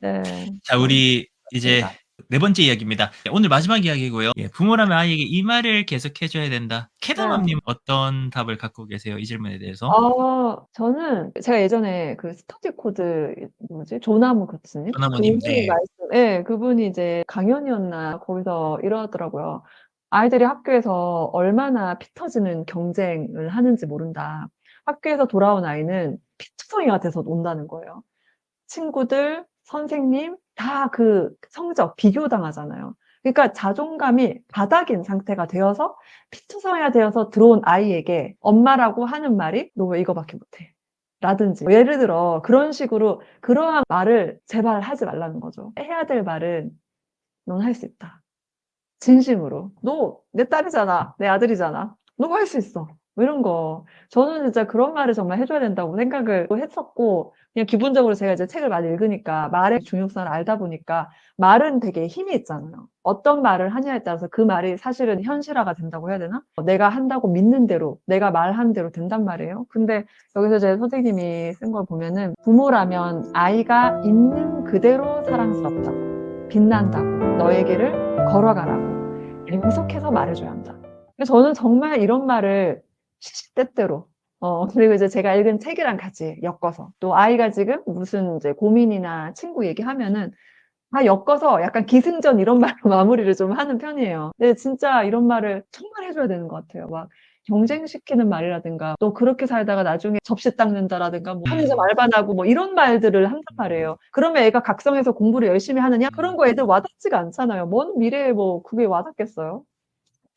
네. 자, 우리 이제 네 번째 이야기입니다. 오늘 마지막 이야기고요. 예, 부모라면 아이에게 이 말을 계속 해줘야 된다. 캐더맘님 어떤 답을 갖고 계세요? 이 질문에 대해서? 어, 저는 제가 예전에 그 스터디 코드 뭐지? 조나무 교수님? 조나무님, 그분이 네. 말씀, 예, 그분이 이제 강연이었나 거기서 이러더라고요. 아이들이 학교에서 얼마나 피 터지는 경쟁을 하는지 모른다. 학교에서 돌아온 아이는 피투성이가 돼서 논다는 거예요. 친구들, 선생님 다 그 성적 비교당하잖아요. 그러니까 자존감이 바닥인 상태가 되어서 피투성이가 되어서 들어온 아이에게 엄마라고 하는 말이 너 왜 이거밖에 못해? 라든지 뭐 예를 들어 그런 식으로 그러한 말을 제발 하지 말라는 거죠. 해야 될 말은 넌 할 수 있다. 진심으로. 너 내 딸이잖아. 내 아들이잖아. 너할수 있어. 뭐 이런 거. 저는 진짜 그런 말을 정말 해줘야 된다고 생각을 했었고, 그냥 기본적으로 제가 이제 책을 많이 읽으니까 말의 중요성을 알다 보니까 말은 되게 힘이 있잖아요. 어떤 말을 하냐에 따라서 그 말이 사실은 현실화가 된다고 해야 되나? 내가 한다고 믿는 대로, 내가 말한 대로 된단 말이에요. 근데 여기서 제 선생님이 쓴 걸 보면은 부모라면 아이가 있는 그대로 사랑스럽다고, 빛난다고, 너에게를 걸어가라고 계속해서 말해줘야 한다. 저는 정말 이런 말을 시시때때로 어, 그리고 이제 제가 읽은 책이랑 같이 엮어서 또 아이가 지금 무슨 이제 고민이나 친구 얘기하면은 다 엮어서 약간 기승전 이런 말로 마무리를 좀 하는 편이에요. 근데 진짜 이런 말을 정말 해줘야 되는 것 같아요. 막 경쟁시키는 말이라든가 또 그렇게 살다가 나중에 접시 닦는다라든가 뭐 편의점 알바 나고 뭐 이런 말들을 한단 말이에요. 그러면 애가 각성해서 공부를 열심히 하느냐? 그런 거 애들 와닿지가 않잖아요. 먼 미래에 뭐 그게 와닿겠어요?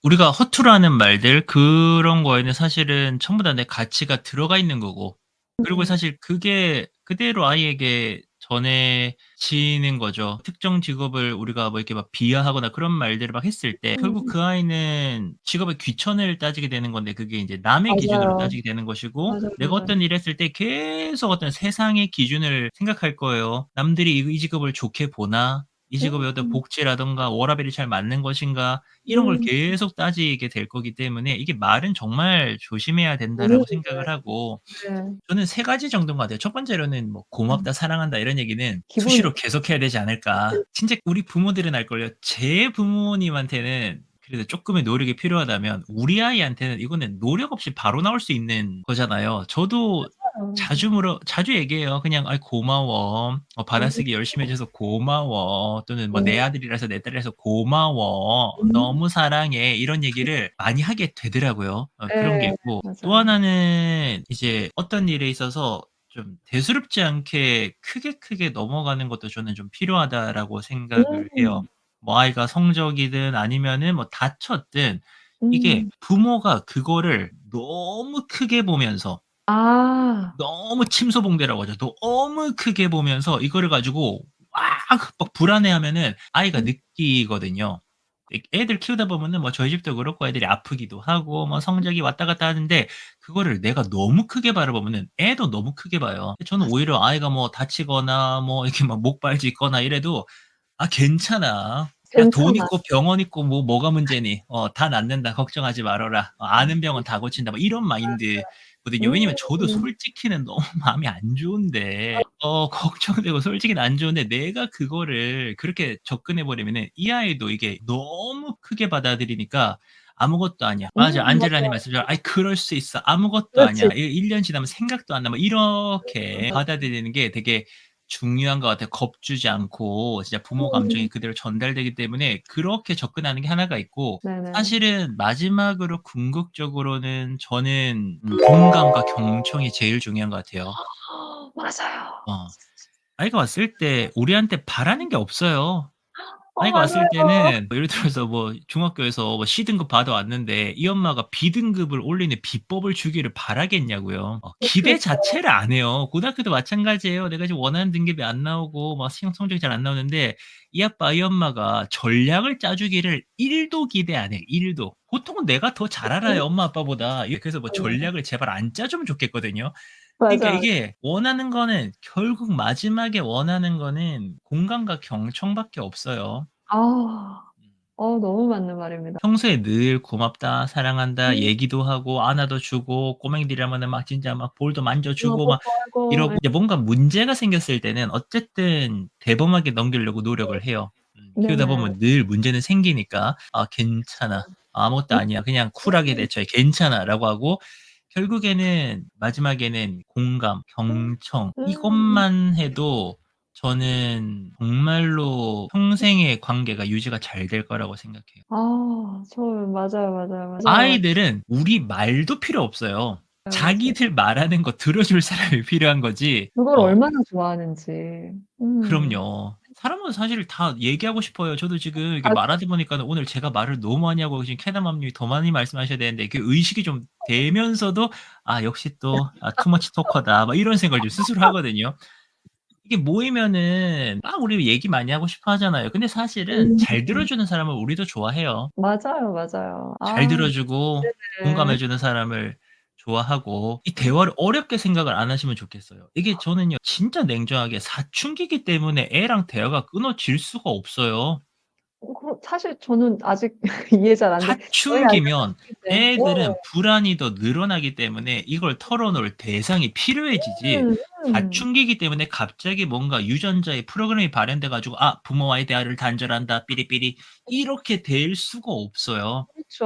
우리가 허투루 하는 말들, 그런 거에는 사실은 전부 다 내 가치가 들어가 있는 거고, 그리고 음. 사실 그게 그대로 아이에게 전해지는 거죠. 특정 직업을 우리가 뭐 이렇게 막 비하하거나 그런 말들을 막 했을 때, 결국 음. 그 아이는 직업의 귀천을 따지게 되는 건데, 그게 이제 남의 기준으로 맞아요. 따지게 되는 것이고, 맞아요, 내가 맞아요. 어떤 일을 했을 때 계속 어떤 세상의 기준을 생각할 거예요. 남들이 이, 이 직업을 좋게 보나? 이 직업의 어떤 음. 복지라던가 워라밸이 잘 맞는 것인가? 이런 걸 음. 계속 따지게 될 거기 때문에 이게 말은 정말 조심해야 된다라고 음. 생각을 하고 네. 저는 세 가지 정도인 것 같아요. 첫 번째로는 뭐 고맙다, 사랑한다 이런 얘기는 기본- 수시로 계속해야 되지 않을까. 진짜 우리 부모들은 알걸요. 제 부모님한테는 그래도 조금의 노력이 필요하다면 우리 아이한테는 이거는 노력 없이 바로 나올 수 있는 거잖아요. 저도 자주 물어 자주 얘기해요. 그냥 "아이 고마워. 어 받아쓰기 열심히 해 줘서 고마워." 또는 뭐 "내 아들이라서 내 딸이라서 고마워. 음. 너무 사랑해." 이런 얘기를 많이 하게 되더라고요. 어 그런 게 네. 있고 맞아요. 또 하나는 이제 어떤 일에 있어서 좀 대수롭지 않게 크게 크게 넘어가는 것도 저는 좀 필요하다라고 생각을 해요. 음. 뭐 아이가 성적이든 아니면은 뭐 다쳤든 이게 음. 부모가 그거를 너무 크게 보면서 아. 너무 침소봉대라고 하죠. 너무 크게 보면서 이거를 가지고 막 막 불안해하면은 아이가 음. 느끼거든요. 애 애들 키우다 보면은 뭐 저희 집도 그렇고 애들이 아프기도 하고 뭐 성적이 왔다 갔다 하는데 그거를 내가 너무 크게 바라보면은 애도 너무 크게 봐요. 저는 오히려 아이가 뭐 다치거나 뭐 이렇게 막 목발 짚거나 이래도 '아 괜찮아. 야 돈 괜찮아. 있고 병원 있고 뭐 뭐가 문제니. 어 다 낫는다. 걱정하지 말아라. 어 아는 병은 다 고친다.' 뭐 이런 마인드 거든요. 왜냐면 저도 음. 솔직히는 너무 마음이 안 좋은데 어 걱정되고 솔직히는 안 좋은데 내가 그거를 그렇게 접근해 버리면은 이 아이도 이게 너무 크게 받아들이니까 '아무것도 아니야.' 맞아. 음 안젤라님. 말씀대로 '아이 그럴 수 있어. 아무것도 그렇지. 아니야. 이1년 지나면 생각도 안 나.' 뭐 이렇게 맞아요. 받아들이는 게 되게 중요한 것 같아요. 겁주지 않고 진짜 부모 감정이 음. 그대로 전달되기 때문에 그렇게 접근하는 게 하나가 있고 네네. 사실은 마지막으로 궁극적으로는 저는 음 공감과 경청이 제일 중요한 것 같아요. 맞아요. 어. 아이가 왔을 때 우리한테 바라는 게 없어요. 어 아이가 왔을 맞아요. 때는 예를 들어서 뭐 중학교에서 뭐 C등급 받아왔는데 이 엄마가 B등급을 올리는 비법을 주기를 바라겠냐고요. 어 기대 그렇죠. 자체를 안 해요. 고등학교도 마찬가지예요. 내가 지금 원하는 등급이 안 나오고 막 시험 성적이 잘 안 나오는데 이 아빠 이 엄마가 전략을 짜 주기를 1도 기대 안 해요, 1도. 보통은 내가 더 잘 알아요, 엄마 아빠보다. 예 그래서 뭐 네. 전략을 제발 안 짜 주면 좋겠거든요. 그러니까. 이게 원하는 거는 결국 마지막에 원하는 거는 공감과 경청밖에 없어요. 아. 음. 어 너무 맞는 말입니다. 평소에 늘 고맙다, 사랑한다 음. 얘기도 하고 안아도 주고 꼬맹이들이라면은 막 진짜 막 볼도 만져 어 주고 막 뽀뽀하고 이러고 예. 이제 뭔가 문제가 생겼을 때는 어쨌든 대범하게 넘기려고 노력을 해요. 음 그러다 네네. 보면 늘 문제는 생기니까 "아 괜찮아. 아무것도 아니야. 그냥 쿨하게 대처해. 괜찮아."라고 하고 결국에는 마지막에는 공감, 음. 경청 음. 이것만 해도 저는 정말로 평생의 관계가 유지가 잘 될 거라고 생각해요. 아 저 맞아요, 맞아요, 맞아요. 아이들은 우리 말도 필요 없어요. 맞아요. 자기들 말하는 거 들어줄 사람이 필요한 거지 그걸 어 얼마나 좋아하는지. 음. 그럼요. 사람은 사실 다 얘기하고 싶어요. 저도 지금 이게 맞아요. 말하다 보니까는 오늘 제가 말을 너무 많이 하고 지금 캐나맘님이 더 많이 말씀하셔야 되는데 그 의식이 좀 되면서도 '아 역시 또아 much talker다.' 막 이런 생각을 좀 스스로 하거든요. 이게 모이면은 막 우리 얘기 많이 하고 싶어 하잖아요. 근데 사실은 잘 음. 들어 주는 사람을 우리도 좋아해요. 맞아요, 맞아요. 잘 아 들어 주고 네네. 공감해 주는 사람을 좋아하고 이 대화를 어렵게 생각을 안 하시면 좋겠어요. 이게 저는요 진짜 냉정하게 사춘기이기 때문에 애랑 대화가 끊어질 수가 없어요. 어그 사실 저는 아직 이해 잘 안 돼. 저희 사춘기면 어. 애들은 불안이 더 늘어나기 때문에 이걸 털어놓을 대상이 필요해지지 음 음. 사춘기이기 때문에 갑자기 뭔가 유전자의 프로그램이 발현돼 가지고 '아 부모와의 대화를 단절한다. 삐리삐리.' 이렇게 될 수가 없어요. 그렇죠.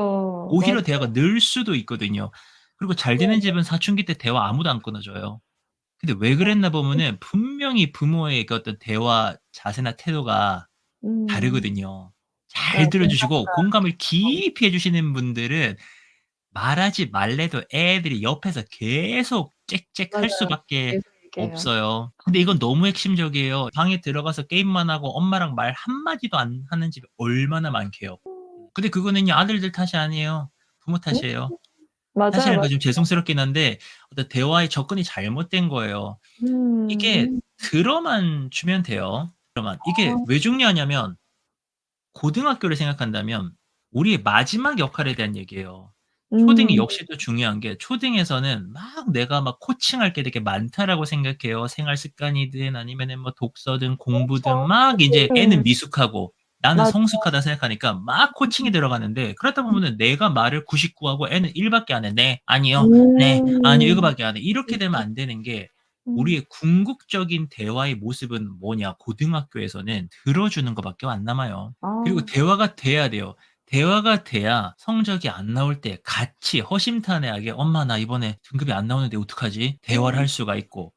오히려 맞아요. 대화가 늘 수도 있거든요. 그리고 잘 되는 집은 사춘기 때 대화 아무도 안 끊어줘요. 근데 왜 그랬나 보면은 분명히 부모의 그 어떤 대화 자세나 태도가 음. 다르거든요. 잘 그러니까 들어주시고 공감을 어. 깊이 해 주시는 분들은 말하지 말래도 애들이 옆에서 계속 짹짹 할 맞아요. 수밖에 계속 얘기해요. 없어요. 근데 이건 너무 핵심적이에요. 방에 들어가서 게임만 하고 엄마랑 말 한마디도 안 하는 집이 얼마나 많게요. 음. 근데 그거는요 아들들 탓이 아니에요. 부모 음. 탓이에요. 맞아요, 맞아요. 그좀 죄송스럽긴 한데 어떤 대화의 접근이 잘못된 거예요. 이게 음. 들어만 주면 돼요. 들어만. 이게 아. 왜 중요하냐면 고등학교를 생각한다면 우리의 마지막 역할에 대한 얘기예요. 초등이 음. 역시도 중요한 게 초등에서는 막 내가 막 코칭할 게 되게 많다라고 생각해요. 생활 습관이든 아니면은 뭐 독서든 공부든 그렇죠. 막 네. 애는 미숙하고 나는 맞아요. 성숙하다 생각하니까 막 코칭이 들어가는데 그러다 음. 보면은 내가 말을 99 하고 애는 1 밖에 안 해. "네. 아니요. 네. 아니요." 음. 이거밖에 안 해. 이렇게 되면 안 되는 게 음. 우리의 궁극적인 대화의 모습은 뭐냐 고등학교에서는 들어주는 거 밖에 안 남아요. 그리고 아. 대화가 돼야 돼요. 대화가 돼야 성적이 안 나올 때 같이 허심탄회하게 "엄마 나 이번에 등급이 안 나오는데 어떡하지?" 대화를 음. 할 수가 있고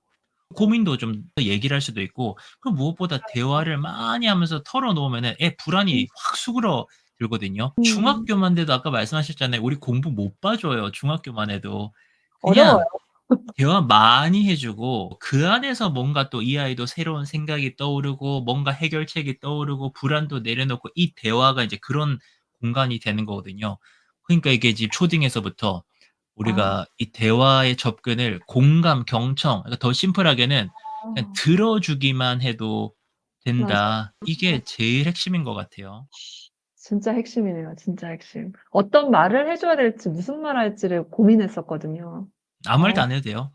고민도 좀 얘기를 할 수도 있고 그리고 무엇보다 맞아요. 대화를 많이 하면서 털어 놓으면은 애 음. 불안이 확 수그러 들거든요. 음. 중학교만 돼도 아까 말씀하셨잖아요. 우리 공부 못 봐줘요 중학교만 해도. 어려워요. 그냥 대화 많이 해 주고 그 안에서 뭔가 또 이 아이도 새로운 생각이 떠오르고 뭔가 해결책이 떠오르고 불안도 내려놓고 이 대화가 이제 그런 공간이 되는 거거든요. 그러니까 이게 이제 초등에서부터 아. 우리가 이 대화의 접근을 공감, 경청 그러니까 더 심플하게는 그냥 아. 들어주기만 해도 맞아요. 된다. 이게 맞아요. 제일 핵심인 것 같아요. 진짜 핵심이네요. 진짜 핵심. 어떤 말을 해 줘야 될지 무슨 말 할지를 고민했었거든요. 아무 말도 아. 안 해도 돼요.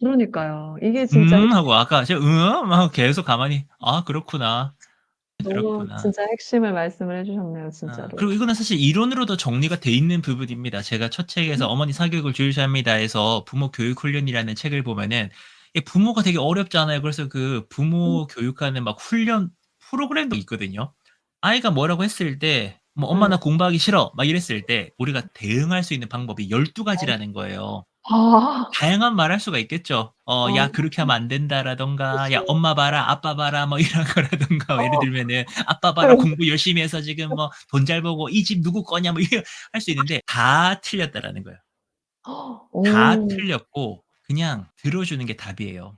그러니까요. 이게 진짜 "음." 핵심 하고 아까 제가 "음?" 하고 계속 가만히 "아 그렇구나. 너무 그렇구나." 진짜 핵심을 말씀을 해 주셨네요 아 진짜로. 그리고 이거는 사실 이론으로도 정리가 돼 있는 부분입니다. 제가 첫 책에서 음. 어머니 사교육을 중요시 합니다에서 부모 교육 훈련이라는 책을 보면은 이 부모가 되게 어렵잖아요. 그래서 그 음. 부모 교육하는 막 훈련 프로그램도 있거든요. 아이가 뭐라고 했을 때 뭐 "엄마 음. 나 공부하기 싫어." 막 이랬을 때 우리가 대응할 수 있는 방법이 12 가지라는 거예요. 아. 다양한 말 할 수가 있겠죠. 어 아. "야 그렇게 하면 안 된다."라든가 "야 그치. 엄마 봐라. 아빠 봐라." 뭐 이런 거라든가 예를 어. 들면은 "아빠 봐라. 공부 열심히 해서 지금 뭐 돈 잘 벌고 이 집 누구 거냐." 뭐 이런 할 수 있는데 다 틀렸다라는 거예요. 다 오. 틀렸고 그냥 들어주는 게 답이에요.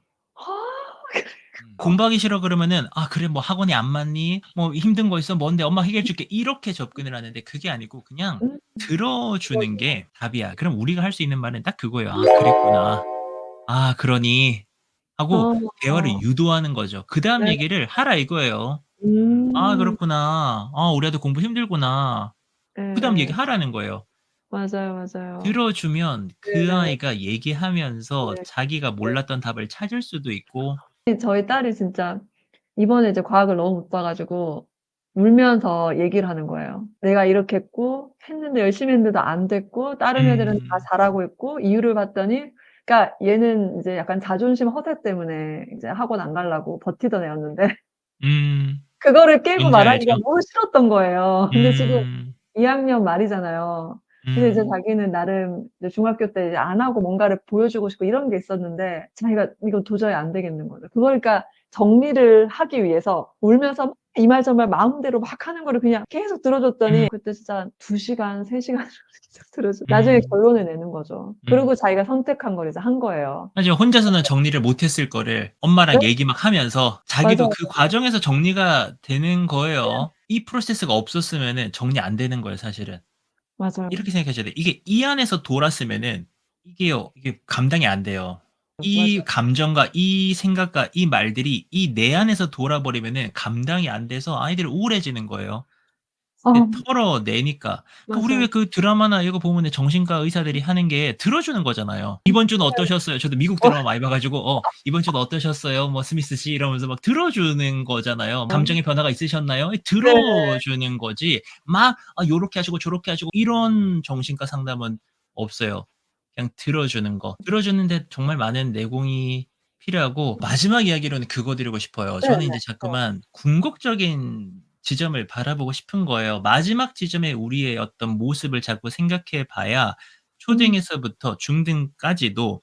아음 "공부하기 싫어." 그러면은 "아 그래 뭐 학원이 안 맞니? 뭐 힘든 거 있어? 뭔데? 엄마가 해결해 줄게." 이렇게 접근을 하는데 그게 아니고 그냥 음. 들어주는. 게 답이야. 그럼 우리가 할 수 있는 말은 딱 그거예요. "아 그랬구나. 아 그러니." 하고 대화를 아. 유도하는 거죠. 그 다음 네. 얘기를 하라 이거예요. "아 음. 그렇구나. 아 우리 아들 공부 힘들구나." 그다음 예예. 얘기하라는 거예요. 맞아요, 맞아요. 들어주면 그 네네. 아이가 얘기하면서 네. 자기가 네. 몰랐던 답을 찾을 수도 있고 저희 딸이 진짜 이번에 이제 과학을 너무 못 봐 가지고 울면서 얘기를 하는 거예요. "내가 이렇게 했고 했는데 열심히 했는데도 안 됐고 다른 애들은 다 음. 잘하고 있고." 이유를 봤더니 그러니까 얘는 이제 약간 자존심 허세 때문에 이제 학원 안 가려고 버티던 애였는데 음. 그거를 깨고 뭔지 말하기가 알죠. 너무 싫었던 거예요. 근데 지금 음. 2 학년 말이잖아요. 근데 이제 음. 자기는 나름 이제 중학교 때 이제 안 하고 뭔가를 보여주고 싶고 이런 게 있었는데 자기가 이거 도저히 안 되겠는 거죠. 그러니까 정리를 하기 위해서 울면서 막이말 저말 마음대로 막 하는 거를 그냥 계속 들어줬더니 음. 그때 진짜 한2 시간, 3 시간을 계속 들어줘 나중에 음. 결론을 내는 거죠. 음. 그리고 자기가 선택한 걸 이제 한 거예요. 사실 혼자서는 정리를 못 했을 거를 엄마랑 네. 얘기 막 하면서 자기도 맞아요, 그. 과정에서 정리가 되는 네. 거예요. 이 프로세스가 없었으면은 정리 안 되는 거예요, 사실은. 맞아요. 이렇게 생각하셔야 돼요. 이게 이 안에서 돌았으면은 이게요. 이게 감당이 안 돼요. 이 맞아요. 감정과 이 생각과 이 말들이 이 내 안에서 돌아버리면은 감당이 안 돼서 아이들이 우울해지는 거예요. 어. 털어내니까. 그러니까 우리 왜 맞아요. 그 드라마나 이거 보면은 정신과 의사들이 하는 게 들어주는 거잖아요. "이번 주는 네. 어떠셨어요?" 저도 미국 어. 드라마 많이 봐 가지고 어 "이번 주는 어떠셨어요? 뭐 스미스 씨?" 이러면서 막 들어주는 거잖아요. 어. "감정의 변화가 있으셨나요?" 이 네. 들어주는 거지 막 "아 요렇게 하시고 저렇게 하시고." 이런 정신과 상담은 없어요. 그냥 들어주는 거. 들어주는데 정말 많은 내공이 필요하고 마지막 이야기로는 그거 드리고 싶어요. 저는. 이제 네. 자꾸만 궁극적인 지점을 바라보고 싶은 거예요. 마지막 지점에 우리의 어떤 모습을 자꾸 생각해 봐야 음. 초등에서부터 중등까지도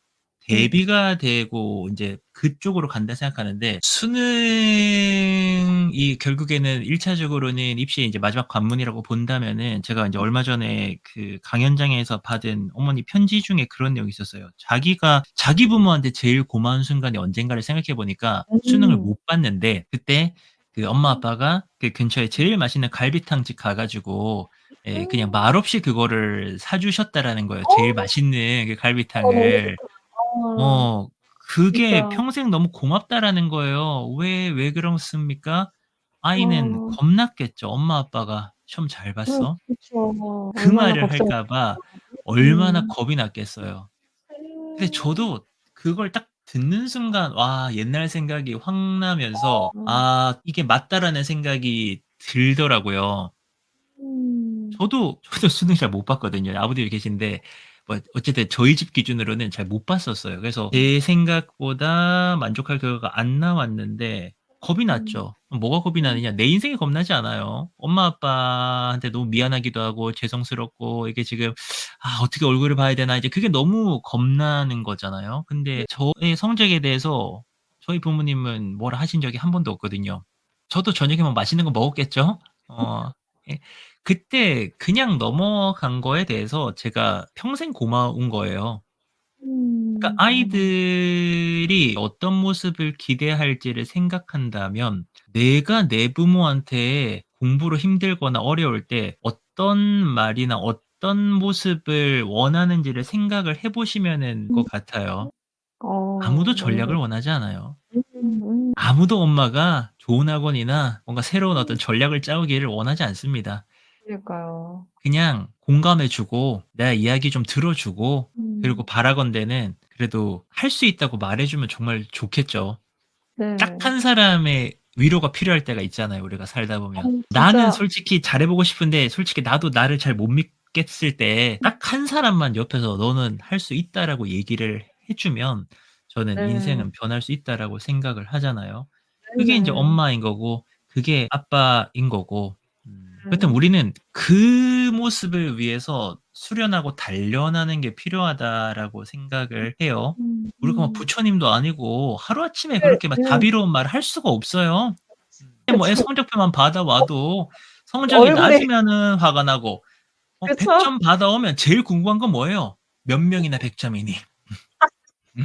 네. 대비가 되고 인제 그쪽으로 간다 생각하는데 수능이 결국에는 1 차적으로는 입시의 이제 마지막 관문이라고 본다면은 제가 음. 얼마 전에 그 강연장에서 받은 어머니 편지 중에 그런 내용이 있었어요. 자기가 자기 부모한테 제일 고마운 순간이 언젠가를 생각해 보니까 수능을 음. 못 봤는데 그때 그 엄마 음. 아빠가 그 근처에 제일 맛있는 갈비탕 집 가 가지고 예 그냥 음. 말없이 그거를 사 주셨다라는 거예요, 어. 제일 맛있는 그 어 너무 갈비탕을. 좋다. 아. 어 그게 진짜. 평생 너무 고맙다라는 거예요. 왜 왜 그렇습니까? 아이는 어. 겁났겠죠. 엄마 아빠가 "시험 잘 음 봤어?" 그쵸. 그 얼마나 말을 할까 걱정했겠어요. 봐 얼마나 음. 겁이 났겠어요. 근데 음. 저도 그걸 딱 듣는 순간 와 옛날 생각이 확 나면서 어. '아 이게 맞다.'라는 생각이 들더라고요. 음. 저도 저도 수능 잘 못 봤거든요. 아버님이 계신데 뭐 어쨌든 저희 집 기준으로는 잘 못 봤었어요. 그래서 제 생각보다 만족할 결과가 안 나왔는데 겁이 음. 났죠. 뭐가 겁이 음. 나느냐 내 인생이 겁나지 않아요. 엄마 아빠한테 너무 미안하기도 하고 죄송스럽고 이게 지금 '아 어떻게 얼굴을 봐야 되나.' 이제 그게 너무 겁나는 거잖아요. 근데 네. 저의 성적에 대해서 저희 부모님은 뭐라 하신 적이 한 번도 없거든요. 저도 저녁에 뭐 맛있는 거 먹었겠죠? 어 예. 그때 그냥 넘어간 거에 대해서 제가 평생 고마운 거예요. 그러니까 음. 어. 아이들이 어떤 모습을 기대할지를 생각한다면 내가 내 부모한테 공부로 힘들거나 어려울 때 어떤 말이나 어떤 모습을 원하는지를 생각을 해 보시면은 음. 것 같아요. 어 아무도 전략을 네. 원하지 않아요. 음음. 아무도 엄마가 좋은 학원이나 뭔가 새로운 음. 어떤 전략을 짜오기를 원하지 않습니다. 그러니까요. 그냥 공감해 주고 내 이야기 좀 들어 주고 그리고 음. 바라건대는 그래도 할 수 있다고 말해 주면 정말 좋겠죠. 네. 짝한 사람의 위로가 필요할 때가 있잖아요, 우리가 살다 어 보면. 나는 진짜 솔직히 잘해 보고 싶은데 솔직히 나도 나를 잘 못 믿겠을 때 음. 딱한 사람만 옆에서 "너는 할 수 있다."라고 얘기를 해 주면 저는 네. '인생은 변할 수 있다.'라고 생각을 하잖아요. 그게 인제 네네. 엄마인 거고 그게 아빠인 거고 음 그렇다면 네. 우리는 '그 모습을 위해서 수련하고 단련하는 게 필요하다.'라고 생각을 해요. 음 우리가 뭐 음. 부처님도 아니고 하루아침에 네. 그렇게 막 네. 자비로운 말을 할 수가 없어요. 음뭐 애. 성적표만 받아와도 성적이 얼굴에 낮으면은 화가 나고 어100 그쵸. 점 받아오면 제일 궁금한 건 뭐예요? 몇 명이나 100 점이니? 음.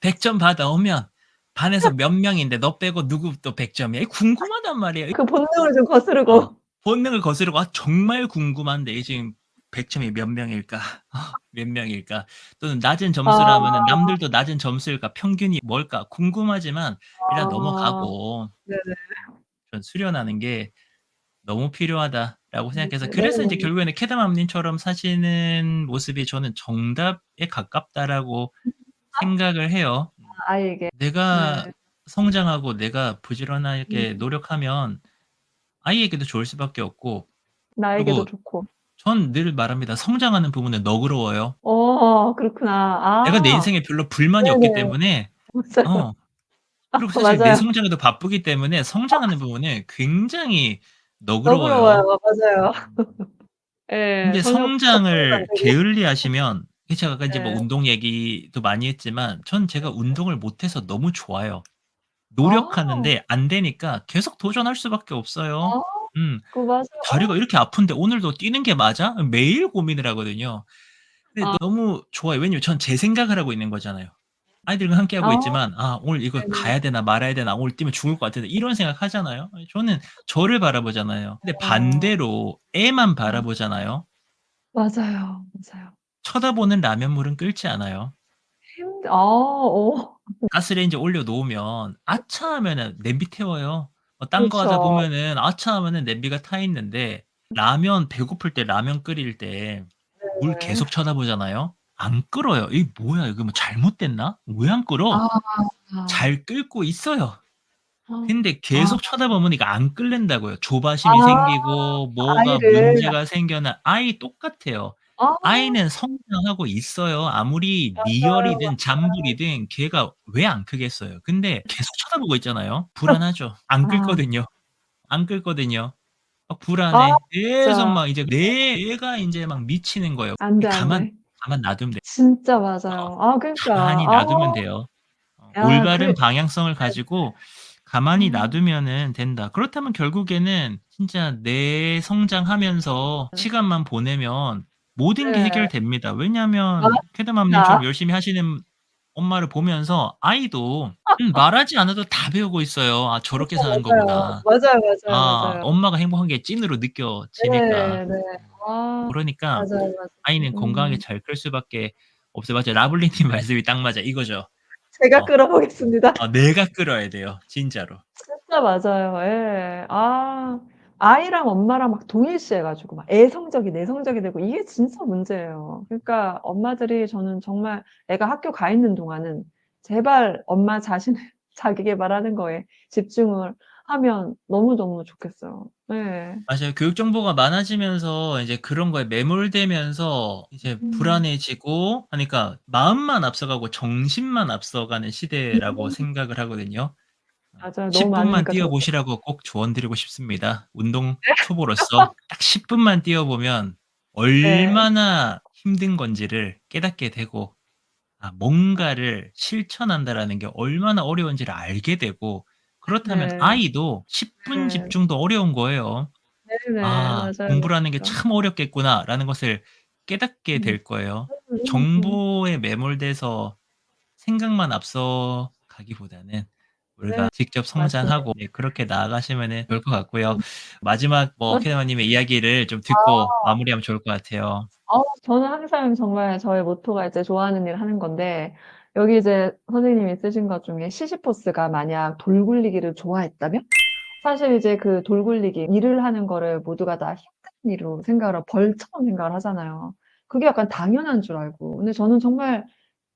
100점 받아오면 반에서 몇 명인데 너 빼고 누구 또 100 점이야? 이게 궁금하단 말이에요. 이그 본능을 좀 어. 거스르고. 본능을 거스르고 '아 정말 궁금한데 이게 지금 100 점이 몇 명일까? 아 몇 명일까?' 또는 낮은 점수라면은 아. '남들도 낮은 점수일까? 평균이 뭘까?' 궁금하지만 일단 아. 넘어가고 네네. 전 '수련하는 게 너무 필요하다.'라고 네. 생각해서 그래서 인제 네네. 결국에는 캐담맘님처럼 사시는 모습이 저는 '정답에 가깝다.'라고 음. 아. 생각을 해요. 음. 아 아이에게. 내가 네. 성장하고 내가 음. 부지런하게 노력하면 아이에게도 좋을 수밖에 없고 나에게도 그리고 좋고. 전 늘 말합니다. 성장하는 부분은 너그러워요. 어 그렇구나. 내가 내 아. 인생에 별로 불만이 없기 네네. 때문에 맞아요. 어. 그리고 사실 내 맞아요. 성장에도 바쁘기 때문에 성장하는 부분은 굉장히 너그러워요. 너그러워요. 맞아요. 예. 근데 전혀 성장을 걱정도 안 되고. 게을리하시면 이 제가 아까 이제 뭐 네. 운동 얘기도 많이 했지만 전 제가 운동을 못 해서 너무 좋아요. 노력하는데 아. 안 되니까 계속 도전할 수밖에 없어요. 아. 음. 그 맞아요. 다리가 이렇게 아픈데 오늘도 뛰는 게 맞아? 매일 고민을 하거든요. 근데 아. 너무 좋아요. 왜냐면 전 제 생각을 하고 있는 거잖아요. 아이들과 함께 하고 아. 있지만 '아 오늘 이거 네네. 가야 되나 말아야 되나. 오늘 뛰면 죽을 것 같은데.' 이런 생각 하잖아요. 저는 저를 바라보잖아요. 근데 어. 반대로 애만 음. 바라보잖아요. 맞아요. 맞아요. 쳐다보는 라면물은 끓지 않아요. 아 어. 가스레인지에 올려 놓으면 아차 하면은 냄비 태워요. 뭐딴거 하다 그렇죠. 보면은 아차 하면은 냄비가 타 있는데 라면 배고플 때 라면 끓일 때 물 네. 계속 쳐다보잖아요. 안 끓어요. '이게 뭐야? 이거 뭐 잘못됐나? 왜 안 끓어?' 아. 잘 끓고 있어요. 아. 근데 아. 계속 쳐다보면 이게 안 끓는다고요. 조바심이 아. 생기고 뭐가 아이를. 문제가 생겨나 아이 똑같아요. 아. 아이는 성장하고 있어요. 아무리 맞아요. 맞아요. 잔불이든 걔가 왜 안 크겠어요. 근데 계속 쳐다보고 있잖아요. 불안하죠. 안 아. 끓거든요. 안 끓거든요. 막 아 불안해. 계속 진짜. 막 이제 내 애가 인제 막 미치는 거예요. 안 돼, 안 가만 돼. 가만 놔두면 돼. 진짜 어. 맞아요. 아 그러니까. 가만히 아. 놔두면 돼요. 어 야 올바른 그 방향성을 네. 가지고 가만히 음. 놔두면은 된다. 그렇다면 결국에는 진짜 내 성장하면서 네. 시간만 보내면 모든 게 네. 해결됩니다. 왜냐면 맞습니다. 캐더맘님처럼 열심히 하시는 엄마를 보면서 아이도 음 말하지 않아도 다 배우고 있어요. '아 저렇게 진짜 사는 맞아요. 거구나.' 맞아요, 맞아요, 아 맞아요. 엄마가 행복한 게 찐으로 느껴지니까. 네. 네. 아. 그러니까 맞아요, 맞아요. 아이는 건강하게 음. 잘 클 수밖에 없어요. 맞아요. 라블리 님 말씀이 딱 맞아. 이거죠. 제가 어. 끌어보겠습니다. 어 내가 끌어야 돼요. 진짜로. 진짜 맞아요. 예. 아 아이랑 엄마랑 막 동일시해 가지고 막 애 성적이 내 성적이 되고 이게 진짜 문제예요. 그러니까 엄마들이 저는 정말 애가 학교 가 있는 동안은 제발 엄마 자신을 자기 계발하는 거에 집중을 하면 너무너무 좋겠어요. 네. 맞아요. 교육 정보가 많아지면서 이제 그런 거에 매몰되면서 이제 음. 불안해지고 하니까 마음만 앞서가고 정신만 앞서가는 시대라고 음. 생각을 하거든요. 어 맞아요. 10 너무 분만 많으니까 뛰어 그렇죠. 보시라고 꼭 조언 드리고 싶습니다. 운동 네. 초보로서 딱 10 분만 뛰어 보면 네. 얼마나 힘든 건지를 깨닫게 되고 아 뭔가를 실천한다라는 게 얼마나 어려운지를 알게 되고 그렇다면 네. 아이도 10분 네. 집중도 어려운 거예요. 네네. '아 맞아요, 공부라는 게 맞아요. 참 어렵겠구나.'라는 것을 깨닫게 음. 될 거예요. 음 음. 정보에 매몰돼서 생각만 앞서가기보다는 우리가 네. 직접 성장하고 네 그렇게 나아가시면은 좋을 것 같고요. 음. 마지막 뭐 어. 캐더맘님의 이야기를 좀 듣고 아. 마무리하면 좋을 것 같아요. 어 저는 항상 정말 저의 모토가 이제 좋아하는 일 하는 건데 여기 이제 선생님이 쓰신 것 중에 시시포스가 만약 돌 굴리기를 좋아했다면? 사실 이제 그 돌 굴리기 일을 하는 거를 모두가 다 힘든 일로 생각을 벌처럼 생각을 하잖아요. 그게 약간 당연한 줄 알고. 근데 저는 정말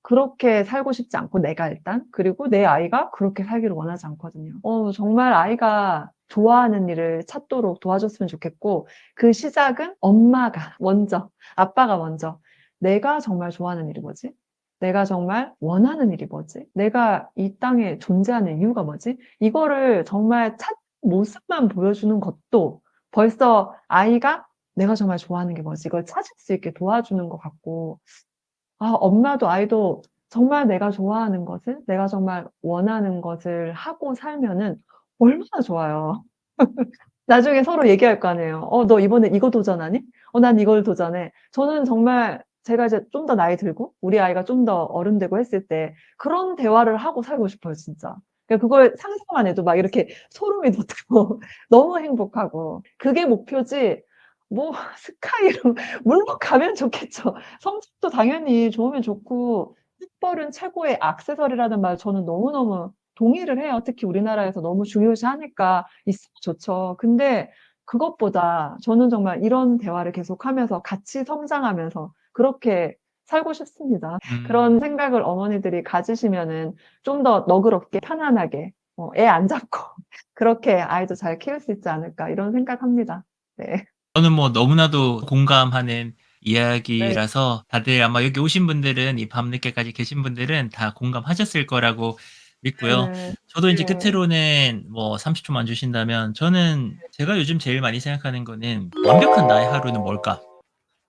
그렇게 살고 싶지 않고 내가 일단 그리고 내 아이가 그렇게 살기를 원하지 않거든요. 어 정말 아이가 좋아하는 일을 찾도록 도와줬으면 좋겠고 그 시작은 엄마가 먼저 아빠가 먼저 '내가 정말 좋아하는 일이 뭐지? 내가 정말 원하는 일이 뭐지? 내가 이 땅에 존재하는 이유가 뭐지?' 이거를 정말 찾는 모습만 보여주는 것도 벌써 아이가 '내가 정말 좋아하는 게 뭐지?' 이걸 찾을 수 있게 도와주는 것 같고 아 엄마도 아이도 정말 내가 좋아하는 것을 내가 정말 원하는 것을 하고 살면은 얼마나 좋아요. 나중에 서로 얘기할 거 아니에요. "어 너 이번에 이거 도전하니? 어 난 이걸 도전해." 저는 정말 제가 이제 좀 더 나이 들고 우리 아이가 좀 더 어른 되고 했을 때 그런 대화를 하고 살고 싶어요 진짜. 그러니까 그걸 상상만 해도 막 이렇게 소름이 돋고 너무 행복하고 그게 목표지 뭐 스카이로 물론 가면 좋겠죠. 성적도 당연히 좋으면 좋고 학벌은 최고의 액세서리라는 말 저는 너무너무 동의를 해요. 특히 우리나라에서 너무 중요시하니까 있으면 좋죠. 근데 그것보다 저는 정말 이런 대화를 계속하면서 같이 성장하면서 그렇게 살고 싶습니다. 음. 그런 생각을 어머니들이 가지시면은 좀 더 너그럽게 편안하게 어 애 안 잡고 그렇게 아이도 잘 키울 수 있지 않을까 이런 생각합니다. 네. 저는 뭐 너무나도 공감하는 네. 이야기라서 다들 아마 여기 오신 분들은 이 밤늦게까지 계신 분들은 다 공감하셨을 거라고 믿고요. 네네. 저도 인제 네. 끝으로는 뭐 30 초만 주신다면 저는 네. 제가 요즘 제일 많이 생각하는 거는 '완벽한 나의 하루는 뭘까?'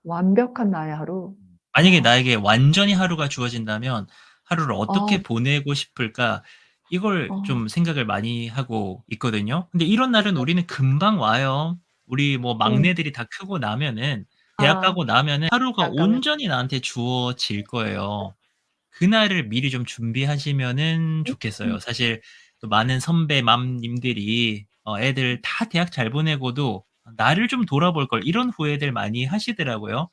완벽한 나의 하루. 만약에 어. 나에게 완전히 하루가 주어진다면 '하루를 어떻게 어. 보내고 싶을까?' 이걸 어. 좀 생각을 많이 하고 있거든요. 근데 이런 날은 우리는 금방 와요. 우리 뭐 음. 막내들이 다 크고 나면은 대학 아. 가고 나면은 하루가 대학 가면. 온전히 나한테 주어질 거예요. 그날을 미리 좀 준비하시면은 좋겠어요. 음. 사실 또 많은 선배 맘님들이 어 애들 다 대학 잘 보내고도 '나를 좀 돌아볼 걸.' 이런 후회들 많이 하시더라고요.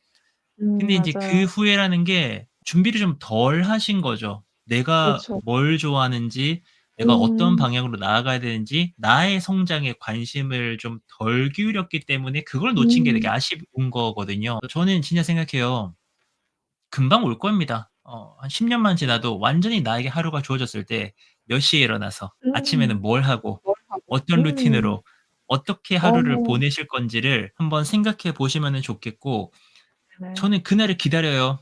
음 근데 인제 그 맞아요. 후회라는 게 준비를 좀 덜 하신 거죠. 내가 그렇죠. 뭘 좋아하는지 내가 어떤 음. 방향으로 나아가야 되는지 나의 성장에 관심을 좀 덜 기울였기 때문에 그걸 놓친 게 되게 음. 아쉬운 거거든요. 저는 진짜 생각해요. 금방 올 겁니다. 어 한 10 년만 지나도 완전히 나에게 하루가 주어졌을 때 몇 시에 일어나서 아침에는 음. 뭘 하고 뭘 하고. 어떤 음. 루틴으로 어떻게 하루를 어. 보내실 건지를 한번 생각해 보시면은 좋겠고 네. 저는 그날을 기다려요.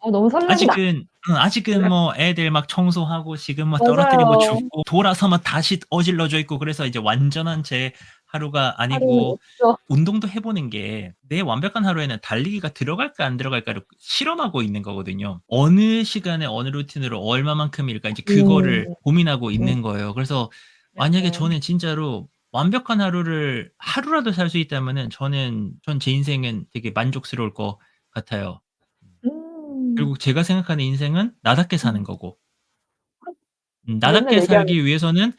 어 너무 설렌다. 아직은 응 아직은 네. 뭐 애들 막 청소하고 지금 뭐 떨어뜨리고 맞아요. 줍고 돌아서면 다시 어질러져 있고 그래서 이제 완전한 제 하루가 하루는 아니고 없죠. 운동도 해 보는 게 내 완벽한 하루에는 달리기가 들어갈까 안 들어갈까를 실험하고 있는 거거든요. 어느 시간에 어느 루틴으로 얼마만큼일까 인제 그거를 음. 고민하고 음. 있는 거예요. 그래서 만약에 네네. 저는 진짜로 완벽한 하루를 하루라도 살 수 있다면은 저는 전 제 인생은 되게 만족스러울 것 같아요. 음. 그리고 제가 생각하는 인생은 나답게 사는 음. 거고. 음 맨날 나답게 얘기하는 살기 위해서는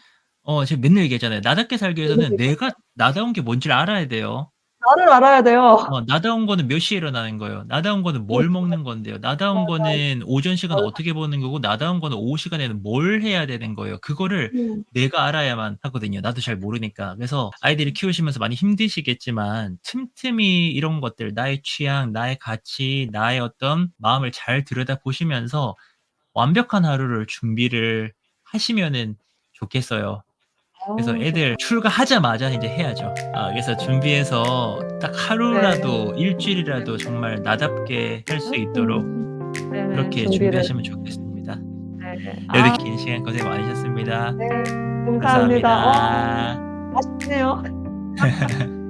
어 제가 맨날 얘기하잖아요. 나답게 살기 맨날 위해서는 얘기하죠. 내가 나다운 게 뭔지를 알아야 돼요. 나를 알아야 돼요. 어 나다운 거는 몇 시에 일어나는 거예요. 나다운 거는 뭘 그렇죠. 먹는 건데요. 나다운 맞아요. 거는 오전 시간을 뭘 어떻게 보내는 거고 나다운 거는 오후 시간에는 뭘 해야 되는 거예요. 그거를 음. 내가 알아야만 하거든요, 나도 잘 모르니까. 그래서 아이들을 키우시면서 많이 힘드시겠지만 틈틈이 이런 것들 나의 취향, 나의 가치, 나의 어떤 마음을 잘 들여다보시면서 완벽한 하루를 준비를 하시면은 좋겠어요. 그래서 아우 애들. 출가하자마자 인제 해야죠. 아 그래서 준비해서 딱 네. 하루라도 일주일이라도 정말 나답게 살수 있도록 음. 네네. 그렇게. 준비하시면 좋겠습니다. 네. 네 아. 긴 시간 고생 많으셨습니다. 네. 감사합니다. 어 감사합니다. 맛있네요.